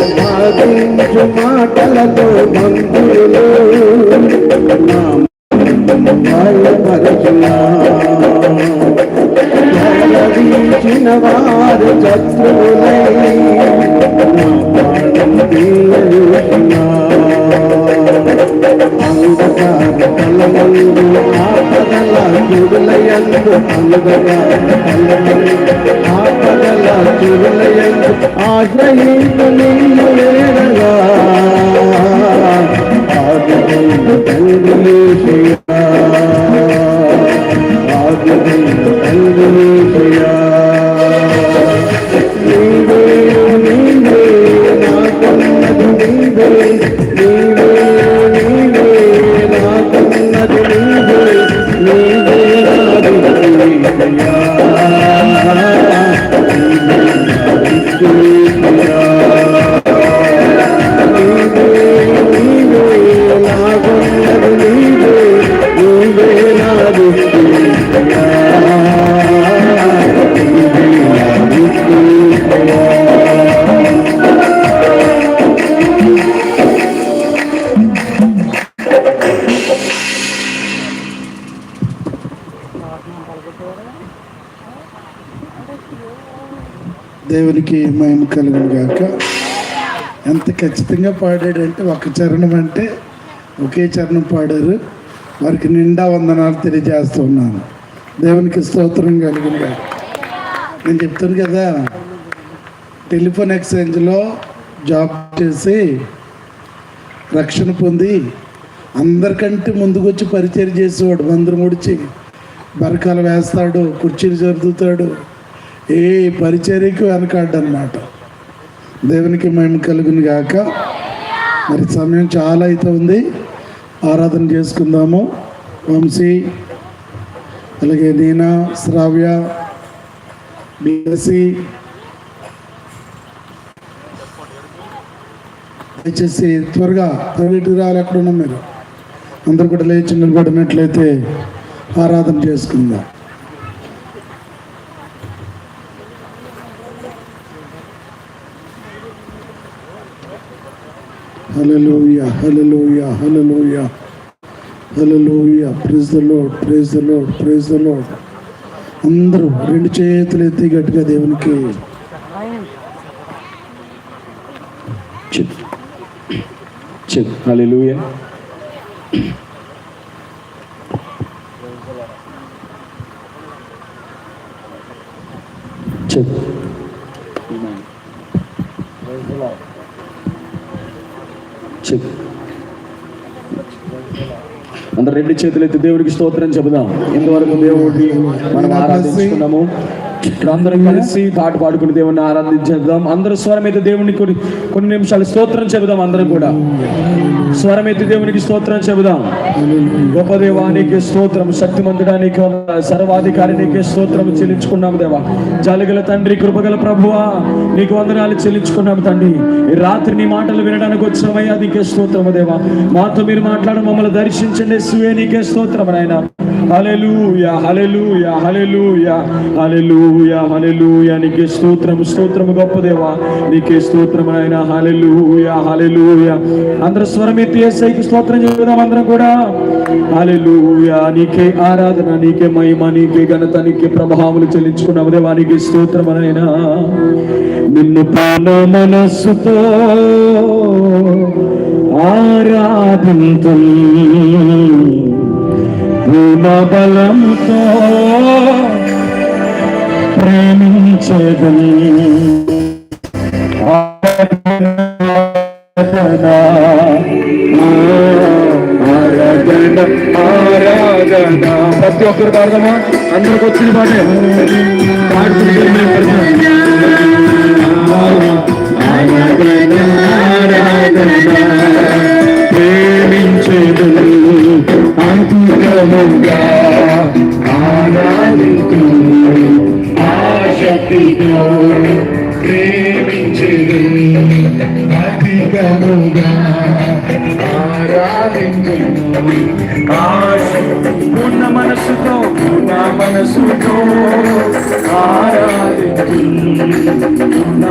ఆదించు మాటలతో మందులు నా వారు శత్రువులై ఆపదల చురులయందు ఆశ్రయించు నిన్ను వేడగా ఆదిదైన తండ్రి ఆదిదైన Hallelujah. దేవునికి మహిమ కలుగును గాక. ఎంత ఖచ్చితంగా పాడాడంటే ఒక చరణం అంటే ఒకే చరణం పాడారు. వారికి నిండా వందనాలు తెలియజేస్తున్నాను దేవునికి స్తోత్రం కలిగిన గాక. నేను చెప్తాను కదా టెలిఫోన్ ఎక్స్చేంజ్లో జాబ్ చేసి రక్షణ పొంది అందరికంటే ముందుకొచ్చి పరిచయం చేసేవాడు మందిరం ముడిచి బరకాలు వేస్తాడు కుర్చీలు జరుగుతాడు ఏ పరిచర్యకు వెనకాడనమాట. దేవునికి మేము కలుగును గాక. మరి సమయం చాలా అయితే ఉంది. ఆరాధన చేసుకుందాము. వంశీ అలాగే నీనా శ్రావ్య బిఎస్సి దయచేసి త్వరగా ప్రైవేట్కి రావాలి ఎక్కడ ఉన్నాం మీరు? అందరు కూడా లేచి నిలబడినట్లయితే ఆరాధన చేసుకుందాం. Hallelujah hallelujah hallelujah hallelujah praise the Lord the the అందరూ రెండు చేతులు ఎత్తి గట్టిగా దేవునికి చెప్ చెప్ హల్లెలూయా. చెప్పు చెప్పు అందరు రెండు చేతులు ఎత్తి దేవుడికి స్తోత్రం చెబుదాం. ఇంతవరకు దేవుడిని మనం ఆరాధించుకున్నాము. అందరం కలిసి పాట పాడుకుని దేవుణ్ణి ఆరాధించేద్దాం. అందరూ స్వరమైతే దేవుని కొన్ని కొన్ని నిమిషాలు స్తోత్రం చెబుదాం అందరం కూడా. స్వరమైతే దేవునికి స్తోత్రం చెబుదాం. గొప్ప దేవానికి స్తోత్రం శక్తిమంతుడానికి సర్వాధికారికి స్తోత్రం చెల్లించుకున్నాం దేవా. జాలిగల తండ్రి కృపగల ప్రభువా నీకు వందనాలు చెల్లించుకున్నాం తండ్రి. రాత్రి నీ మాటలు వినడానికి వచ్చినామయ్యా నీకే స్తోత్రము దేవా. మాతో మీరు మాట్లాడ మమ్మల్ని దర్శించండి సువే నీకే స్తోత్రం నాయన. Hallelujah hallelujah hallelujah hallelujah hallelujah నీకే స్తోత్రము స్తోత్రము గొప్పదేవా. నీకే స్తోత్రము ఆయన హలెలూయా హలెలూయా అందరు స్వరం ఎత్తి యేసయ్యకి స్తోత్రం చెబుదాం అందరం కూడా. హలెలూయా నీకే ఆరాధన నీకే మహిమ నీకే ఘనత నీకే ప్రభావములు చెల్లించుకున్నాము దేవా. నీకే స్తోత్రము ఆయన నిన్ను పాన మనస్సుతో ఆరాధింతుం. పూర్ణ బలముతో ప్రేమించదని ప్రతి ఒక్కరు పాడదామా? అందరికి వచ్చిన పాటే. పాడుతుంటే పూర్ణ మనసుతో పూర్ణ మనసుతో ఆరాధి పూర్ణ